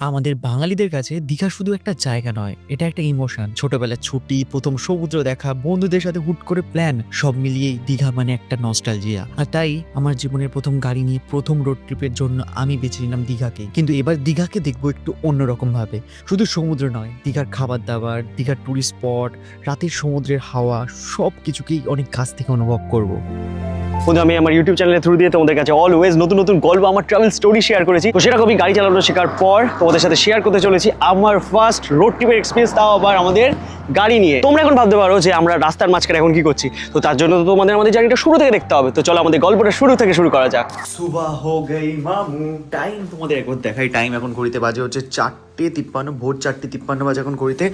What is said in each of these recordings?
আমাদের বাঙালিদের কাছে দীঘা শুধু একটা জায়গা নয়, এটা একটা ইমোশন ছোটবেলার ছুটি, প্রথম সমুদ্র দেখা, বন্ধুদের সাথে হুট করে প্ল্যান সব মিলিয়েই দীঘা মানে একটা নস্টালজিয়া আর তাই আমার জীবনের প্রথম গাড়ি নিয়ে প্রথম রোড ট্রিপের জন্য আমি বেছে নিলাম দীঘাকে। কিন্তু এবার দীঘাকে দেখব একটু অন্যরকম ভাবে। শুধু সমুদ্র নয়, দীঘার খাবার দাবার, দীঘার টুরিস্ট স্পট রাতের সমুদ্রের হাওয়া, সব কিছুকেই অনেক কাছ থেকে অনুভব করব। বন্ধু, আমি আমার ইউটিউব চ্যানেলের থ্রু দিয়ে তোমাদের কাছে অলওয়েজ নতুন নতুন গল্প, আমার ট্রাভেল স্টোরি শেয়ার করেছি। তো সেরকমই গাড়ি চালানো শেখার পর তোমাদের সাথে শেয়ার করতে চলেছি আমার ফার্স্ট রোড ট্রিপের এক্সপিরিয়েন্স তাও আবার আমাদের গাড়ি নিয়ে। তোমরা এখন ভাবতে পারো যে আমরা রাস্তার মাঝখানে এখন কি করছি। তো তার জন্য তো তোমাদের আমাদের জার্নিটা শুরু থেকে দেখতে হবে। তো চলো আমাদের গল্পটা শুরু থেকে শুরু করা যাক। সুবাহ হো গই মামু। টাইম তোমাদের একবার দেখাই। টাইম এখন ঘড়িতে বাজে হচ্ছে চারটে। তিপ্পান্ন, ভোর চারটে তিপ্পান্ন বাজে এখন করিতে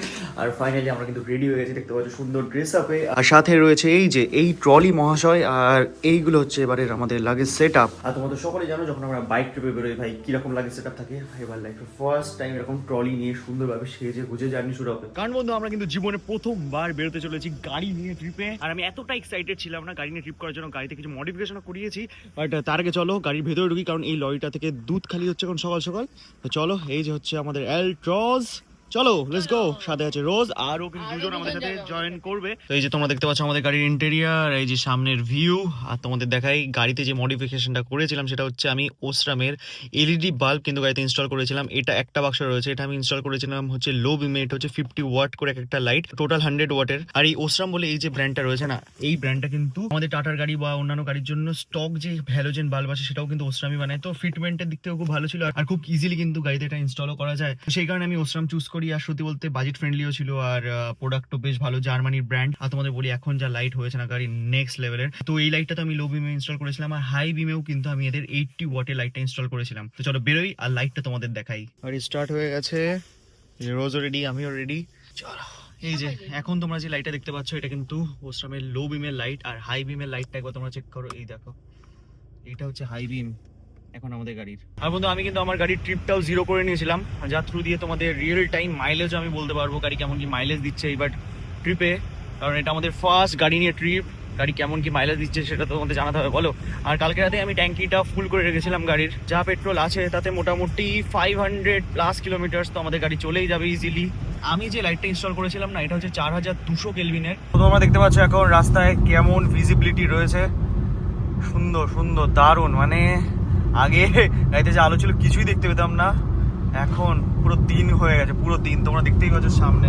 আর ফাইনালি আমরা কিন্তু রেডি হয়ে গেছি, দেখতে পাচ্ছ সুন্দর ড্রেস আপে আর সাথে রয়েছে এই যে, এই ট্রলি মহাশয়, আর এইগুলো হচ্ছে এবারের আমাদের লাগেজ সেট আপ আর তোমাদের সকলে জানো, যখন আমরা বাইক ট্রিপে বেরোই, ভাই, কীরকম লাগেজ সেট আপ থাকে এবার লাইফে ফার্স্ট টাইম এরকম ট্রলি নিয়ে সুন্দরভাবে সেজে গুজে জার্নি শুরু হবে। কারণ বন্ধু, আমরা কিন্তু জীবনে প্রথমবার বেরোতে চলেছি গাড়ি নিয়ে ট্রিপে আর আমি এতটা এক্সাইটেড ছিলাম না গাড়ি নিয়ে ট্রিপ করার জন্য, গাড়িতে কিছু মডিফিকেশন করিয়েছি। বাট তার আগে চলো, গাড়ির ভেতরে ঢুকি, কারণ এই লরিটা থেকে দুধ খালি হচ্ছে এখন সকাল সকাল। তো চলো, এই যে হচ্ছে আমাদের altos চলো লেটস গো সাথে আছে রোজ আরও কিন্তু দুজন আমাদের সাথে জয়েন করবে। তো এই যে তোমরা দেখতে পাচ্ছ আমাদের গাড়ির ইন্টেরিয়ার এই যে সামনের ভিউ আর তোমাদের দেখাই গাড়িতে যে মডিফিকেশনটা করেছিলাম সেটা হচ্ছে আমি ওসরামের এলইডি বাল্ব কিন্তু গাড়িতে ইনস্টল করেছিলাম। এটা একটা বাক্স রয়েছে এটা আমি ইনস্টল করেছিলাম হচ্ছে লো বিমে এটা হচ্ছে ফিফটি ওয়াট করে একটা লাইট টোটাল হান্ড্রেড ওয়াটের আর এই ওসরাম বলে এই যে ব্র্যান্ডটা রয়েছে না এই ব্র্যান্ডটা কিন্তু আমাদের টাটার গাড়ি বা অন্যান্য গাড়ির জন্য স্টক যে ভ্যালোজেন বাল্ব আছে সেটাও কিন্তু ওসরামই বানায়। তো ফিটমেন্টের দিক থেকেও খুব ভালো ছিল আর খুব ইজিলি কিন্তু গাড়িতে এটা ইনস্টলও করা যায়। তো সেই কারণে আমি ওসরাম চুজ করি। আর সত্যি বলতে বাজেট ফ্রেন্ডলিও ছিল আর প্রোডাক্টও বেশ ভালো জার্মানির ব্র্যান্ড আর তোমাদের বলি এখন যা লাইট হয়েছে না গাড়ির নেক্সট লেভেলের তো এই লাইটটা তো আমি লো বিমে ইনস্টল করেছিলাম আর হাই বিমেও কিন্তু আমি এদের এইটটি ওয়াটের লাইটটা ইনস্টল করেছিলাম। তো চলো বেরোই আর লাইটটা তোমাদের দেখাই। গাড়ি স্টার্ট হয়ে গেছে। রোজও রেডি আমিও রেডি চলো এই যে এখন তোমরা যে লাইটটা দেখতে পাচ্ছ এটা কিন্তু ওস্ট্রামের লো বিমের লাইট আর হাই বিমের লাইটটা একবার তোমরা চেক করো। এই দেখো এটা হচ্ছে হাই বিম এখন আমাদের গাড়ির। আর বন্ধু, আমি কিন্তু আমার গাড়ির ট্রিপটাও জিরো করে নিয়েছিলাম। যার থ্রু দিয়ে তোমাদের রিয়েল টাইম মাইলেজও আমি বলতে পারব, গাড়ি কেমন কি মাইলেজ দিচ্ছে এইবার ট্রিপে কারণ এটা আমাদের ফার্স্ট গাড়ি নিয়ে ট্রিপ গাড়ি কেমন কি মাইলেজ দিচ্ছে সেটা তো তোমাদের জানাতে হবে, বলো। আর কালকে রাতে আমি ট্যাঙ্কিটা ফুল করে রেখেছিলাম গাড়ির। যা পেট্রোল আছে তাতে মোটামুটি ফাইভ হান্ড্রেড প্লাস কিলোমিটার্স তো আমাদের গাড়ি চলেই যাবে ইজিলি আমি যে লাইটটা ইনস্টল করেছিলাম না, এটা হচ্ছে চার হাজার দুশো কেলভিনের তোমরা দেখতে পাচ্ছ এখন রাস্তায় কেমন ভিজিবিলিটি রয়েছে। সুন্দর সুন্দর, দারুণ মানে আগে গাড়িতে যে আলো ছিল কিছুই দেখতে পেতাম না। এখন পুরো দিন হয়ে গেছে, পুরো দিন। তোমরা দেখতেই পাচ্ছ সামনে.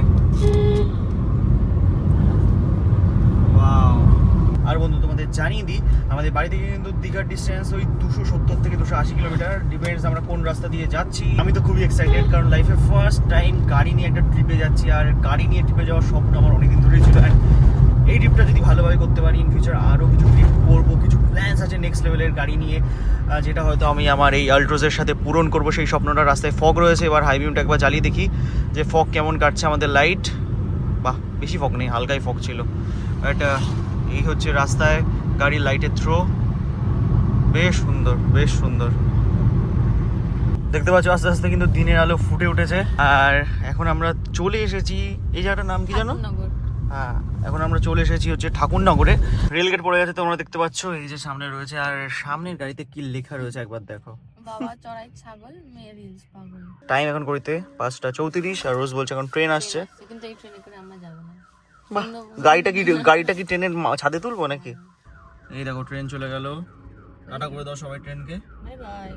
আর বন্ধু, তোমাদের জানিয়ে দিই, আমাদের বাড়ি থেকে কিন্তু দীঘার ডিস্টেন্স ওই দুশো সত্তর থেকে দুশো আশি কিলোমিটার ডিপেন্ডস আমরা কোন রাস্তা দিয়ে যাচ্ছি। আমি তো খুবই এক্সাইটেড কারণ লাইফে ফার্স্ট টাইম গাড়ি নিয়ে একটা ট্রিপে যাচ্ছি। আর গাড়ি নিয়ে ট্রিপে যাওয়ার স্বপ্ন আমার অনেকদিন ধরেই ছিল। এই ট্রিপটা যদি ভালোভাবে করতে পারি ইন ফিউচার আরও কিছু ট্রিপ করব, কিছু প্ল্যান্স আছে নেক্সট লেভেলের গাড়ি নিয়ে যেটা হয়তো আমি আমার এই আল্ট্রোজের সাথে পূরণ করব, সেই স্বপ্নটা রাস্তায় ফগ রয়েছে। এবার হাইবিমটা একবার জ্বালিয়ে দেখি যে ফগ কেমন কাটছে আমাদের লাইট বাহ, বেশি ফগ নেই, হালকাই ফগ ছিল। বাট এই হচ্ছে রাস্তায় গাড়ির লাইটের থ্রো বেশ সুন্দর বেশ সুন্দর। দেখতে পাচ্ছ, আস্তে আস্তে কিন্তু দিনের আলো ফুটে উঠেছে। আর এখন আমরা চলে এসেছি, এই জায়গাটার নাম কি জানো। হ্যাঁ এখন আমরা চলে এসেছি হচ্ছে ঠাকুরনগরে। রেলগেট পড়ে গেছে তোমরা দেখতে পাচ্ছ এই যে সামনে রয়েছে আর সামনের গাড়িতে কি লেখা রয়েছে একবার দেখো। বাবা চড়াই ছাগল মেয়ে রিলস পাগল। টাইম এখন করিতে পাঁচটা চৌত্রিশ আর রোজ বলছে এখন ট্রেন আসছে। কিন্তু এই ট্রেনে করে আমরা যাব না। বাহ গাড়িটা কি গাড়িটা কি ট্রেনের ছাদে তুলবো নাকি? এই দেখো ট্রেন চলে গেল। টাটা করে দাও সবাই ট্রেনকে বাই বাই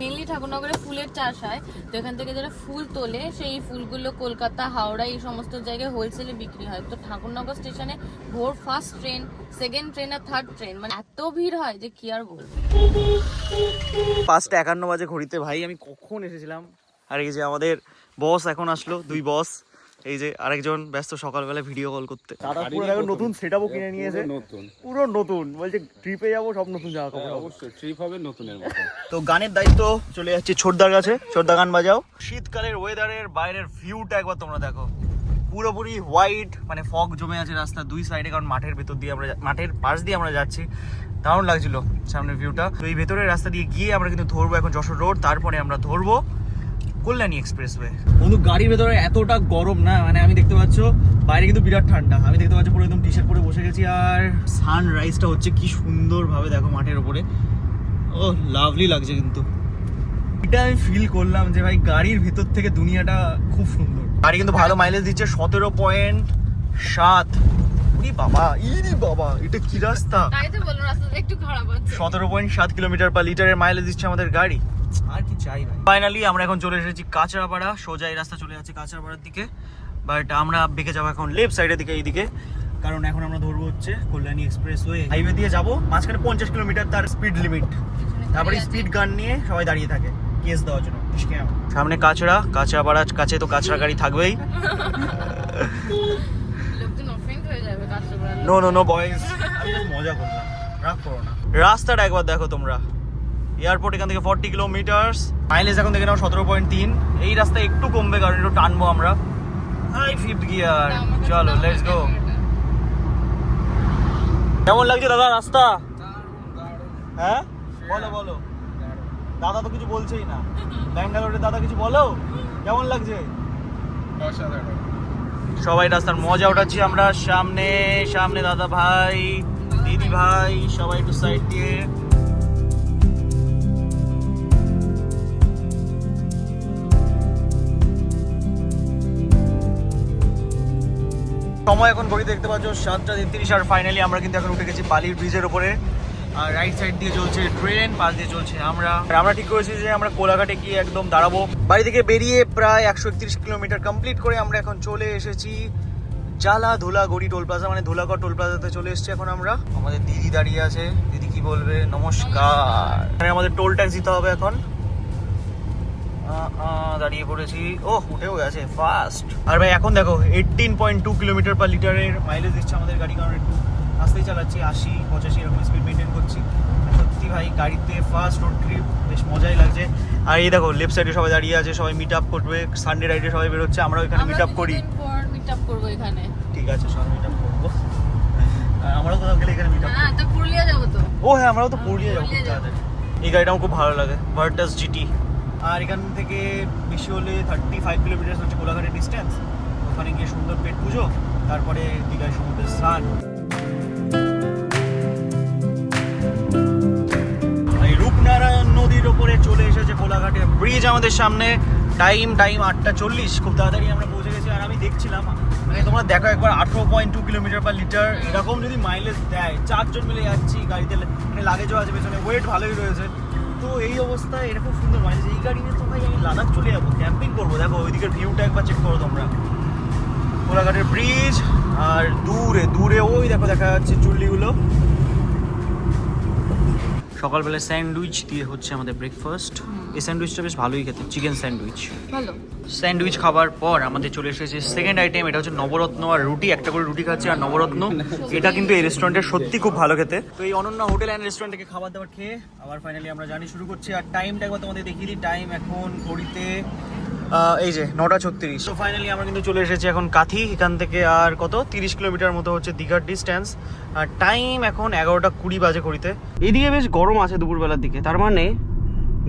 মেনলি ঠাকুরনগরে ফুলের চাষ হয়। তো এখান থেকে যারা ফুল তোলে, সেই ফুলগুলো কলকাতা, হাওড়া, এই সমস্ত জায়গায় হোলসেলে বিক্রি হয়। তো ঠাকুরনগর স্টেশনে ভোর ফার্স্ট ট্রেন সেকেন্ড ট্রেন আর থার্ড ট্রেন মানে এত ভিড় হয় যে কি আর বল পাঁচটা একান্ন বাজে ঘড়িতে, ভাই, আমি কখন এসেছিলাম? আর এই যে আমাদের বস এখন আসলো, দুই বস এই যে আরেকজন ব্যস্ত সকালবেলা ভিডিও কল করতে। পুরো দেখো নতুন সেটআপও কিনে নিয়েছে। নতুন। পুরো নতুন। বলছে ট্রিপে যাব সব নতুন জামা কাপড় হ্যাঁ, অবশ্যই ট্রিপ হবে নতুনের মতো তো গানের দায়িত্ব চলে যাচ্ছে ছোটদার কাছে। ছোটদা গান বাজাও। শীতকালের ওয়েদারের বাইরের ভিউটা একবার তোমরা দেখো। পুরোপুরি হোয়াইট মানে ফগ জমে আছে রাস্তা দুই সাইডে কারণ মাঠের ভেতর দিয়ে আমরা মাঠের পাশ দিয়ে আমরা যাচ্ছি। দারুণ লাগছিল সামনের ভিউটা তো এই ভেতরের রাস্তা দিয়ে গিয়ে আমরা কিন্তু ধরবো এখন যশোর রোড তারপরে আমরা ধরবো কল্যাণী এক্সপ্রেসওয়ে। বন্ধু গাড়ির ভেতরে এতটা গরম না মানে আমি দেখতে পাচ্ছ বাইরে কিন্তু বিরাট ঠান্ডা। আমি দেখতে পাচ্ছি পুরো একদম টি শার্ট পরে বসে গেছি আর সানরাইজটা হচ্ছে কি সুন্দরভাবে দেখো মাঠের ওপরে ও লাভলি লাগছে কিন্তু। এটা আমি ফিল করলাম যে ভাই গাড়ির ভেতর থেকে দুনিয়াটা খুব সুন্দর। গাড়ি কিন্তু ভালো মাইলেজ দিচ্ছে সতেরো পয়েন্ট সাত। উরি বাবা ইরি বাবা এটা কি রাস্তা? তাই তো বললাম রাস্তাটা একটু খারাপ আছে সতেরো পয়েন্ট সাত কিলোমিটার পার লিটারের মাইলেজ দিচ্ছে আমাদের গাড়ি। আর কি চাই ভাই। ফাইনালি আমরা এখন চলে এসেছি কাঁচরাপাড়া সোজা এই রাস্তা চলে যাচ্ছে কাঁচরাপাড়ার দিকে। বাট আমরা বেঁকে যাব এখন লেফট সাইডের দিকে এইদিকে। কারণ এখন আমরা ধরবো হচ্ছে কল্যাণী এক্সপ্রেস ওয়ে হাইওয়ে দিয়ে যাব মাঝখানে পঞ্চাশ কিলোমিটার তার স্পিড লিমিট তারপরে স্পিড গান নিয়ে সবাই দাঁড়িয়ে থাকে কেস দেওয়ার জন্য। সামনে কাঁচড়া কাঁচরাপাড়া কাছে তো কাঁচরা গাড়ি থাকবেই। হয়ে নো নো নো just মজা করলাম রাগ করো না। রাস্তাটা একবার দেখো তোমরা। এয়ারপোর্ট এখান থেকে ফর্টি কিলোমিটার্স মাইলেজ এখন থেকে নাও সতেরো পয়েন্ট তিন। এই রাস্তা একটু কমবে কারণ একটু টানবো আমরা। হাই ফিফথ গিয়ার চলো লেটস গো কেমন লাগছে দাদা রাস্তা? হ্যাঁ? বলো বলো। দাদা তো কিছু বলছেই না। ব্যাঙ্গালোরের দাদা কিছু বলো? কেমন লাগছে? সবাই রাস্তার মজা উঠাচ্ছি আমরা। সামনে সামনে দাদা ভাই দিদি ভাই সবাই একটু সাইড দিয়ে। সময় এখন ঘড়ি দেখতে পাচ্ছ, সাতটা তেত্রিশ আর ফাইনালি আমরা কিন্তু এখন উঠে গেছি বালির ব্রিজের উপরে। আর রাইট সাইড দিয়ে চলছে ট্রেন পাশ দিয়ে চলছে আমরা। আমরা ঠিক করেছি যে আমরা কোলাঘাটে গিয়ে একদম দাঁড়াবো। বাড়ি থেকে বেরিয়ে প্রায় একশো একত্রিশ কিলোমিটার কমপ্লিট করে আমরা এখন চলে এসেছি জালা ধুলাগড়ি টোল প্লাজা মানে ধুলাগড় টোল প্লাজাতে চলে এসেছি এখন আমরা। আমাদের দিদি দাঁড়িয়ে আছে। দিদি কি বলবে? নমস্কার। আমাদের টোল ট্যাক্স দিতে হবে এখন। দাঁড়িয়ে পড়েছি। ও উঠেও গেছে ফাস্ট আর ভাই এখন দেখো eighteen point two kilometre per লিটারের মাইলেজ দিচ্ছে আমাদের গাড়ি কারণ একটু আস্তেই চালাচ্ছি আশি পঁচাশি এরকম স্পিড মেনটেন করছি। সত্যি ভাই গাড়িতে ফার্স্ট রোড ট্রিপ বেশ মজাই লাগছে। আর এই দেখো লেফট সাইডে সবাই দাঁড়িয়ে আছে সবাই মিট আপ করবে সানডে রাইডে সবাই বেরোচ্ছে আমরাও এখানে মিট আপ করি। মিট আপ করব এখানে। ঠিক আছে সবাই মিট আপ করব। আর আমরাও কোথাও গেলে এখানে মিট আপ হ্যাঁ তো পুরুলিয়া যাব তো। ও হ্যাঁ আমরাও তো পুরুলিয়া যাব এই গাড়িটা আমার খুব ভালো লাগে ভার্টাস জিটি আর এখান থেকে বেশি হলে থার্টি ফাইভ কিলোমিটার হচ্ছে কোলাঘাটের ডিস্টেন্স ওখানে গিয়ে সুন্দর পেট পুজো, তারপরে দীঘায় সমুদ্রের স্নান। রূপনারায়ণ নদীর ওপরে চলে এসেছে কোলাঘাটের ব্রিজ আমাদের সামনে। টাইম টাইম আটটা চল্লিশ। খুব তাড়াতাড়ি আমরা পৌঁছে গেছি আর আমি দেখছিলাম মানে তোমরা দেখো একবার আঠেরো point two kilometre per litre এরকম যদি মাইলেজ দেয়, চারজন মিলে যাচ্ছি, গাড়িতে মানে লাগেজও আছে, পেছনে ওয়েট ভালোই রয়েছে। তো এই অবস্থায় এরকম সুন্দর। মানে এই গাড়ি নিয়ে তো ভাই আমি লাদাখ চলে যাব ক্যাম্পিং করব, দেখো ওইদিকের ভিউটা একবার চেক করো তোমরা। কোলাঘাটের ব্রিজ আর দূরে দূরে ওই দেখো দেখা যাচ্ছে চুল্লিগুলো। সকালবেলা স্যান্ডউইচ দিয়ে হচ্ছে আমাদের ব্রেকফাস্ট এই স্যান্ডউইচটা বেশ ভালোই খেতে চিকেন স্যান্ডউইচ। ভালো। স্যান্ডউইচ খাবার পর আমাদের চলে এসেছে সেকেন্ড আইটেম এটা হচ্ছে নবরত্ন আর রুটি একটা করে রুটি খাচ্ছি আর নবরত্ন। এটা কিন্তু এই রেস্টুরেন্টের সত্যি খুব ভালো খেতে। তো এই অনন্য হোটেল অ্যান্ড রেস্টুরেন্ট থেকে খাবার দাবার খেয়ে আবার ফাইনালি আমরা জানি শুরু করছি। আর টাইমটা একবার তোমাদের দেখিয়ে দিই। টাইম এখন ঘড়িতে এই যে, নটা ছত্রিশ। তো ফাইনালি আমরা কিন্তু চলে এসেছি এখন কাথি। এখান থেকে আর কত? তিরিশ কিলোমিটার মতো হচ্ছে দীঘার ডিস্টেন্স আর টাইম এখন এগারোটা কুড়ি বাজে ঘড়িতে। এদিকে বেশ গরম আছে দুপুরবেলার দিকে। তার মানে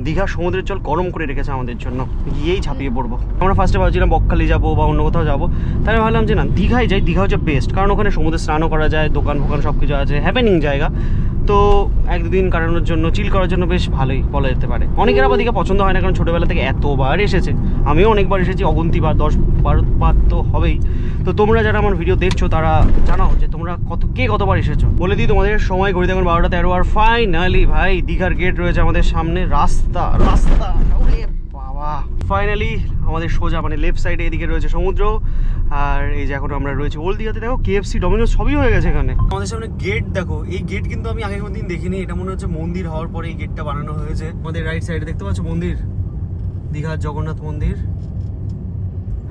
দীঘা সমুদ্রের জল গরম করে রেখেছে আমাদের জন্য। গিয়েই ঝাঁপিয়ে পড়ব। আমরা ফার্স্টে ভাবছিলাম বকখালি যাব বা অন্য কোথাও যাব। তাই ভাবলাম যে না, দীঘায় যাই, দীঘা হচ্ছে বেস্ট কারণ ওখানে সমুদ্রে স্নানও করা যায় দোকান ফোকান সব কিছু আছে হ্যাপেনিং জায়গা। তো এক দুদিন কাটানোর জন্য চিল করার জন্য বেশ ভালোই বলা যেতে পারে। অনেকের আবার দিকে পছন্দ হয় না কারণ ছোটোবেলা থেকে এতবার এসেছে। আমিও অনেকবার এসেছি অগন্তি বার দশ বারো বার তো হবেই। তো তোমরা যারা আমার ভিডিও দেখছ তারা জানাও যে তোমরা কত কে কতবার এসেছ? বলে দিই তোমাদের সময় ঘুরে দেখুন বারোটা তেরো আর ফাইনালি ভাই দীঘার গেট রয়েছে আমাদের সামনে রাস্তা রাস্তা। ফাইনালি আমাদের সোজা মানে লেফট সাইডে এদিকে রয়েছে সমুদ্র আর এই যে এখন আমরা রয়েছে ওল্ড দীঘাতে দেখো কেএফসি ডমিনোস সবই হয়ে গেছে এখানে। আমাদের সামনে গেট দেখো এই গেট কিন্তু আমি আগে কোনদিন দেখিনি। এটা মনে হচ্ছে মন্দির হওয়ার পরে এই গেটটা বানানো হয়েছে। আমাদের রাইট সাইডে দেখতে পাচ্ছ মন্দির? দীঘার জগন্নাথ মন্দির।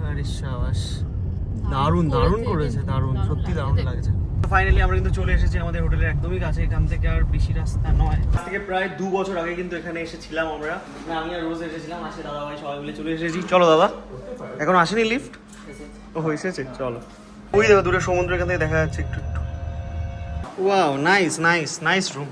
আরে সাবাস। দারুণ দারুণ করেছে দারুণ সত্যি দারুণ লাগছে। ফাইনালি আমরা কিন্তু চলে এসেছি আমাদের হোটেলের একদমই কাছে এখান থেকে আর বেশি রাস্তা নয়। আজ থেকে প্রায় দু বছর আগে কিন্তু এখানে এসেছিলাম আমরা। আমি আর রোজ এসেছিলাম আসে দাদা ভাই সবাই মিলে চলে এসেছি। চলো দাদা এখন আসেনি লিফট ও এসেছে চলো। ওই দেখো দূরে সমুদ্র এখান থেকে দেখা যাচ্ছে একটু একটু। Wow nice nice nice room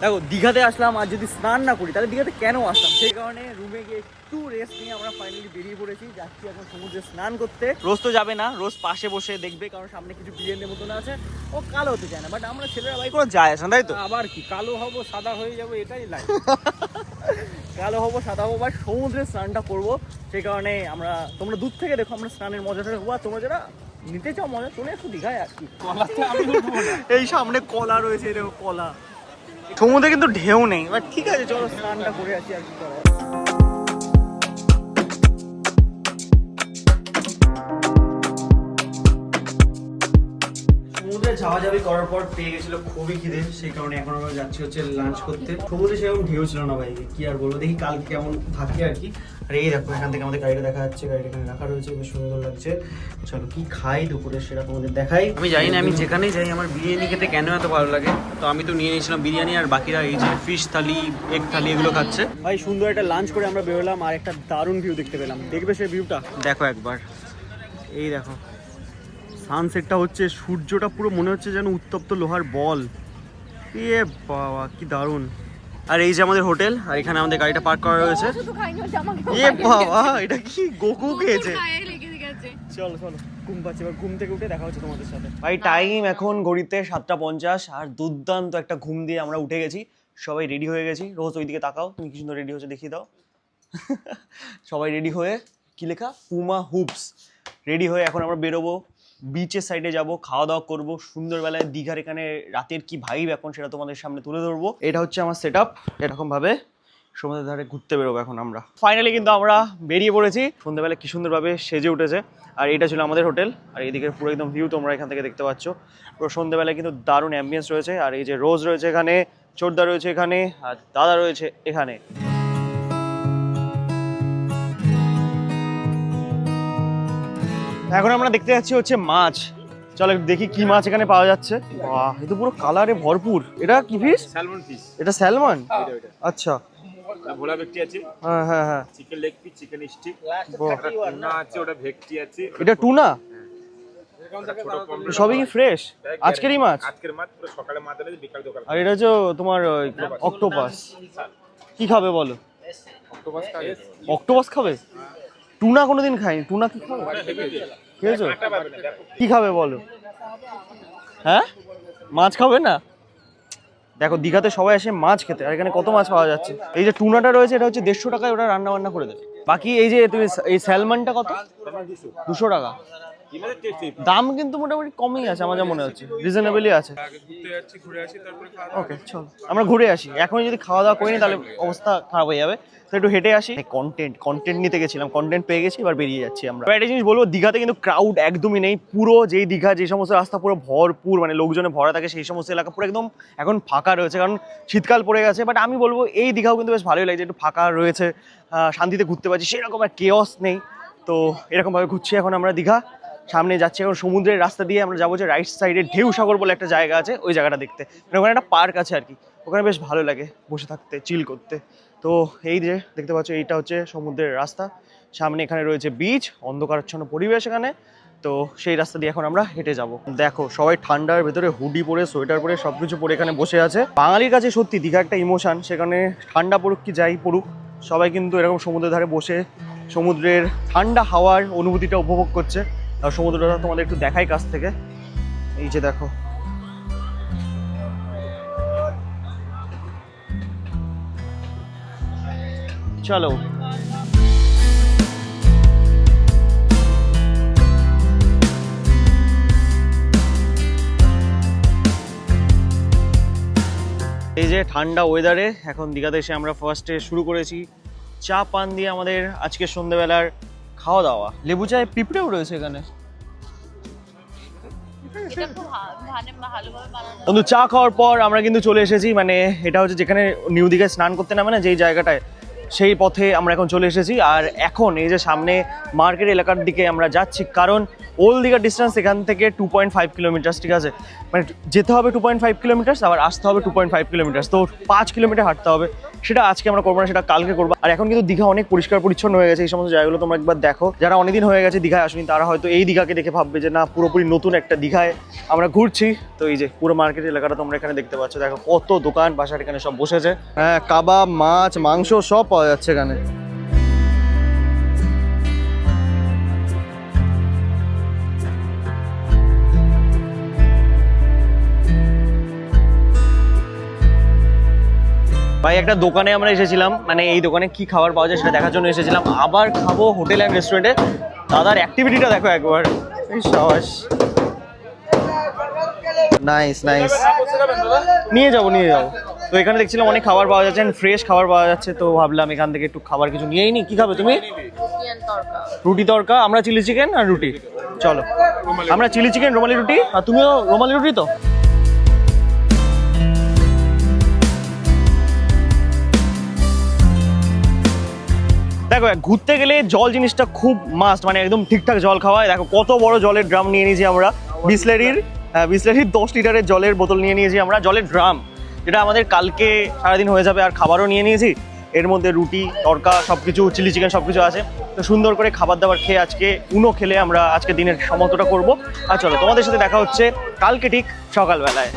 দেখো দীঘাতে আসলাম আর যদি স্নান না করি তাহলে দীঘাতে কেন আসলাম? সেই কারণে রুমে গিয়ে একটু রেস্ট নিয়ে আমরা ফাইনালি বেরিয়ে পড়েছি। যাচ্ছি এখন সমুদ্রে স্নান করতে। রোজ তো যাবে না রোজ পাশে বসে দেখবে কারণ সামনে কিছু বিরিয়ানির মতন আছে। ও কালো হতে চায় না বাট আমরা ছেলেরা ভাই কোনো যায় আসে তাই তো? আবার কি কালো হব সাদা হয়ে যাব এটাই লাইফ কালো হব সাদা হব বা সমুদ্রে স্নানটা করব। সেই কারণে আমরা তোমরা দূর থেকে দেখো আমরা স্নানের মজাটা দেখব আর তোমরা যারা নিতে চাও মজা চলে একটু দীঘায় আর কি। কলাতে আমি এই সামনে কলা রয়েছে দেখো কলা। সমুদ্রে কিন্তু ঢেউ নেই। বাট ঠিক আছে চলো স্নানটা করে আছি আর কি করা যাবে। সমুদ্রে করার পর পেয়ে গেছিল খুবই খিদে সেই কারণে এখন আমরা যাচ্ছি হচ্ছে লাঞ্চ করতে। সমুদ্রে সেরকম ঢেউ ছিল না ভাই কি আর বলব? দেখি কালকে কেমন থাকে আর কি। আর এই দেখো এখান থেকে আমাদের গাড়িটা দেখা যাচ্ছে গাড়িটা এখানে রাখা রয়েছে বেশ সুন্দর লাগছে। চলো কি খাই দুপুরে সেটা তোমাদের দেখাই। আমি জানি না আমি যেখানেই যাই আমার বিরিয়ানি খেতে কেন এত ভালো লাগে? তো আমি তো নিয়ে নিয়েছিলাম বিরিয়ানি আর বাকিরা এই যে ফিশ থালি এগ থালি এগুলো খাচ্ছে। ভাই সুন্দর একটা লাঞ্চ করে আমরা বেরোলাম আর একটা দারুণ ভিউ দেখতে পেলাম। দেখবে সেই ভিউটা দেখো একবার। এই দেখো। সানসেটটা হচ্ছে সূর্যটা পুরো মনে হচ্ছে যেন উত্তপ্ত লোহার বল। এ বাবা কি দারুণ। আর এই যে আমাদের হোটেল আর এখানে আমাদের গাড়িটা পার্ক করা রয়েছে। এ বাবা এটা কি গোকু খেয়েছে? গেছে। চলো চলো ঘুম পাচ্ছে এবার ঘুম থেকে উঠে দেখা হচ্ছে তোমাদের সাথে। ভাই টাইম এখন ঘড়িতে সাতটা পঞ্চাশ আর দুর্দান্ত একটা ঘুম দিয়ে আমরা উঠে গেছি। সবাই রেডি হয়ে গেছি। রোজ ওইদিকে তাকাও তুমি কি সুন্দর রেডি হচ্ছে দেখিয়ে দাও। সবাই রেডি হয়ে কি লেখা? পুমা হুপস রেডি হয়ে এখন আমরা বেরোবো। বিচের সাইডে যাব খাওয়া দাওয়া করব, সুন্দরবেলায় দীঘার এখানে রাতের কি ভাইব এখন সেটা তোমাদের সামনে তুলে ধরবো। এটা হচ্ছে আমার সেট আপ এরকমভাবে সমুদ্রের ধারে ঘুরতে বেরোবো এখন আমরা। ফাইনালি কিন্তু আমরা বেরিয়ে পড়েছি, সন্ধ্যেবেলা কি সুন্দরভাবে সেজে উঠেছে। আর এটা ছিল আমাদের হোটেল, আর এদিকে পুরো একদম ভিউ তোমরা এখান থেকে দেখতে পাচ্ছ। পুরো সন্ধ্যেবেলায় কিন্তু দারুণ অ্যাম্বিয়েন্স রয়েছে, আর এই যে রোজ রয়েছে এখানে চোরদা রয়েছে এখানে, আর দাদা রয়েছে এখানে। এখন আমরা দেখতে যাচ্ছি হচ্ছে মাছ। চলো দেখি কি মাছ এখানে পাওয়া যাচ্ছে। বাহ এ তো পুরো কালারে ভরপুর। এটা কি ফিশ স্যালমন ফিশ এটা স্যালমন আচ্ছা। ভোলা ভেটকি আছে। হ্যাঁ হ্যাঁ হ্যাঁ। Chicken leg piece chicken stick. Tuna আছে ওটা ভেটকি আছে। এটা টুনা? সবই কি ফ্রেশ আজকেরই মাছ? আজকের মাছ পুরো সকালে মাছ দিলে বিকাল দোকান আর এটা হচ্ছে তোমার অক্টোপাস। কি খাবে বলো? অক্টোপাস খাবে। অক্টোপাস খাবে? টুনা কোনোদিন খাইনি টুনা কি খাবে? খেয়েছো? কি খাবে বলো? হ্যাঁ? মাছ খাবে না? দেখো, দীঘাতে সবাই আসে মাছ খেতে, আর এখানে কত মাছ পাওয়া যাচ্ছে? এই যে টুনাটা রয়েছে, এটা হচ্ছে দেড়শো টাকায় ওটা রান্না বান্না করে দেবে বাকি এই যে তুমি এই স্যালমনটা কত? দুশো টাকা। দাম কিন্তু মোটামুটি কমই আছে আমার যা মনে হচ্ছে। রিজনেবলই আছে। ওকে চল। আমরা ঘুরে আসি। এখন যদি খাওয়া দাওয়া করিনি তাহলে অবস্থা খারাপ হয়ে যাবে। তো একটু হেঁটে আসি। কন্টেন্ট কন্টেন্ট নিতে গেছিলাম কন্টেন্ট পেয়ে গেছি এবার বেরিয়ে যাচ্ছি আমরা। একটা জিনিস বলব দীঘাতে কিন্তু ক্রাউড একদমই নেই। পুরো যেই দীঘা যে সমস্ত রাস্তা পুরো ভরপুর মানে লোকজনে ভরা থাকে সেই সমস্ত এলাকা পুরো একদম এখন ফাঁকা রয়েছে। কারণ শীতকাল পড়ে গেছে বাট আমি বলব এই দীঘাও কিন্তু বেশ ভালোই লাগছে। একটু ফাঁকা রয়েছে শান্তিতে ঘুরতে পারছি সেরকম আর কেওস নেই। তো এরকমভাবে ঘুরছি এখন আমরা দীঘা। সামনে যাচ্ছি এখন সমুদ্রের রাস্তা দিয়ে আমরা যাব যে রাইট সাইডে ঢেউ সাগর বলে একটা জায়গা আছে, ওই জায়গাটা দেখতে। মানে ওখানে একটা পার্ক আছে আর কি। ওখানে বেশ ভালো লাগে বসে থাকতে চিল করতে। তো এই যে দেখতে পাচ্ছ, এইটা হচ্ছে সমুদ্রের রাস্তা। সামনে এখানে রয়েছে বিচ অন্ধকারাচ্ছন্ন পরিবেশ এখানে। তো সেই রাস্তা দিয়ে এখন আমরা হেঁটে যাব। দেখো, সবাই ঠান্ডার ভেতরে হুডি পরে, সোয়েটার পরে সব কিছু পরে এখানে বসে আছে। বাঙালির কাছে সত্যি দীঘা একটা ইমোশন সেখানে ঠান্ডা পড়ুক কি যাই পড়ুক, সবাই কিন্তু এরকম সমুদ্রের ধারে বসে সমুদ্রের ঠান্ডা হাওয়ার অনুভূতিটা উপভোগ করছে। সমুদ্রটা তোমাদের একটু দেখাই কাছ থেকে। এই যে দেখো। চলো। এই যে ঠান্ডা ওয়েদারে এখন দীঘাতে এসে আমরা ফার্স্টে শুরু করেছি। চা পান দিয়ে আমাদের আজকে সন্ধ্যেবেলার খাওয়া দাওয়া। লেবু চায় পিঁপড়েও রয়েছে এখানে। বন্ধু চা খাওয়ার পর আমরা কিন্তু চলে এসেছি মানে এটা হচ্ছে যেখানে নিউ দীঘায় স্নান করতে নামে না যেই জায়গাটায় সেই পথে আমরা এখন চলে এসেছি। আর এখন এই যে সামনে মার্কেট এলাকার দিকে আমরা যাচ্ছি কারণ ওল্ড দীঘার ডিস্টেন্স এখান থেকে টু পয়েন্ট ফাইভ কিলোমিটার্স ঠিক আছে? মানে যেতে হবে টু পয়েন্ট ফাইভ কিলোমিটার্স আবার আসতে হবে টু পয়েন্ট ফাইভ কিলোমিটার্স তো পাঁচ কিলোমিটার হাঁটতে হবে। সেটা আজকে আমরা করব না, সেটা কালকে করব। আর এখন কিন্তু দীঘা অনেক পরিষ্কার পরিচ্ছন্ন হয়ে গেছে, এই সমস্ত জায়গাগুলো তোমরা একবার দেখো। যারা অনেকদিন হয়ে গেছে দীঘায় আসেনি, তারা হয়তো এই দীঘাকে দেখে ভাববে যে, না, পুরোপুরি নতুন একটা দীঘায় আমরা ঘুরছি। তো এই যে, পুরো মার্কেট এলাকাটা তোমরা এখানে দেখতে পাচ্ছ। দেখো কত দোকান, বাসার এখানে সব বসেছে। হ্যাঁ কাবাব, মাছ, মাংস সব পাওয়া যাচ্ছে এখানে। ভাই একটা দোকানে আমরা এসেছিলাম মানে এই দোকানে কি খাবার পাওয়া যায় সেটা দেখার জন্য এসেছিলাম। আবার খাব হোটেল অ্যান্ড রেস্টুরেন্টে। দাদার অ্যাক্টিভিটিটা দেখো একবার। সাবাস। নাইস নাইস নিয়ে যাব নিয়ে যাব। তো এখানে দেখছিলাম অনেক খাবার পাওয়া যাচ্ছে ফ্রেশ খাবার পাওয়া যাচ্ছে তো ভাবলাম এখান থেকে একটু খাবার কিছু নিয়েই নি। কি খাবে তুমি? রুটি তরকা। আমরা চিলি চিকেন আর রুটি। চলো। আমরা চিলি চিকেন রুমালি রুটি। আর তুমিও রুমালি রুটি তো? দেখো, ঘুরতে গেলে জল জিনিসটা খুব মাস্ট মানে একদম ঠিকঠাক জল খাওয়া দেখো, কত বড় জলের ড্রাম নিয়ে নিয়েছি আমরা। বিসলেরির বিসলেরির দশ লিটারের জলের বোতল নিয়ে নিয়েছি আমরা, জলের ড্রাম, যেটা আমাদের কালকে সারাদিন হয়ে যাবে আর খাবারও নিয়ে নিয়েছি। এর মধ্যে রুটি তড়কা সব কিছু চিলি চিকেন সব কিছু আছে। তো সুন্দর করে খাবার দাবার খেয়ে আজকে উনো খেলে আমরা আজকে দিনের সমাপ্তটা করব। আর চলো, তোমাদের সাথে দেখা হচ্ছে কালকে ঠিক সকালবেলায়।